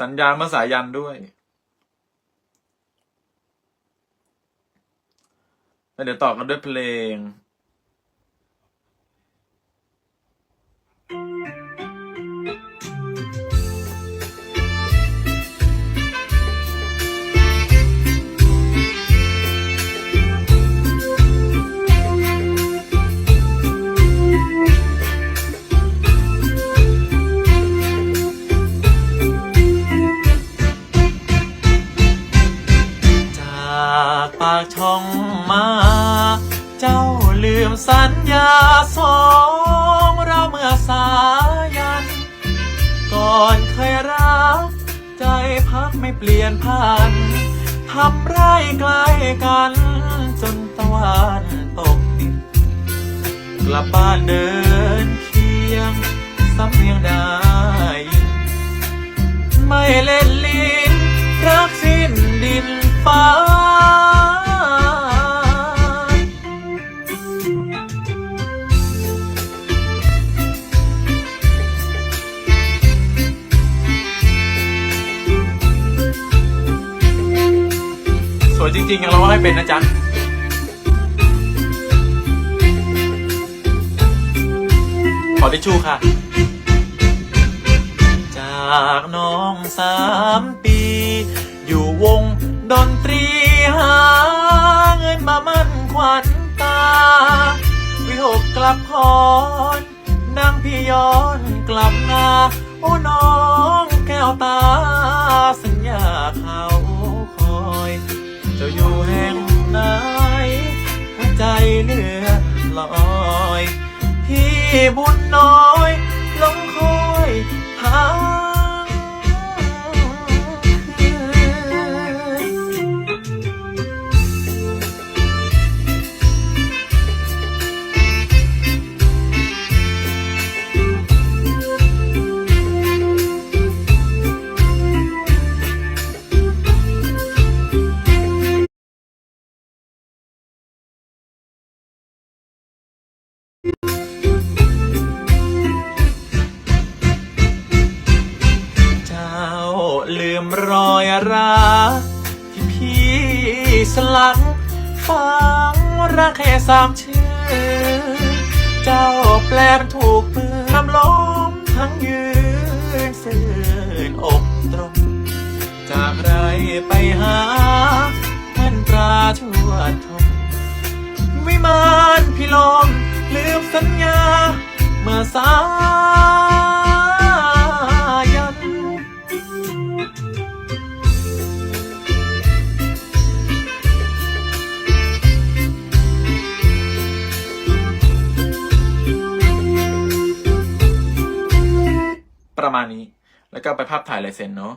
สัญญาณภาษายันด้วยแล้วเดี๋ยวต่อกันด้วยเพลง สัญญาสองเราเมื่อสายัน ก่อนเคยรัก ใจพักไม่เปลี่ยนผ่านทำไรใกล้กัน จนตะวันตกดินกลับบ้านเดิน ริงๆยังร้องให้เป็นนะจ๊ะขอทิชชู่ค่ะ จากน้องสามปี อยู่วงดนตรีหาเงินมามั่นขวัญตา วิหกกลับคอนนางพี่ย้อนกลับนาโอ้น้องแก้วตา สัญญาเขา เจ้าอยู่แห่งไหนหัวใจเลื่อลอย พี่บุญน้อย ลืมรอยรักที่พี่สลักฟังรักแค่สามชื่อ เจ้าแปลเป็นถูกปืนน้ำล้มทั้งยืนสื่นอกตรง จากไรไปหาเพื่อนปลาทั่วทงวิมานพี่ลมลืมสัญญาเมื่อสา ประมาณนี้ แล้วก็ไปภาพถ่ายลายเซ็นเนาะ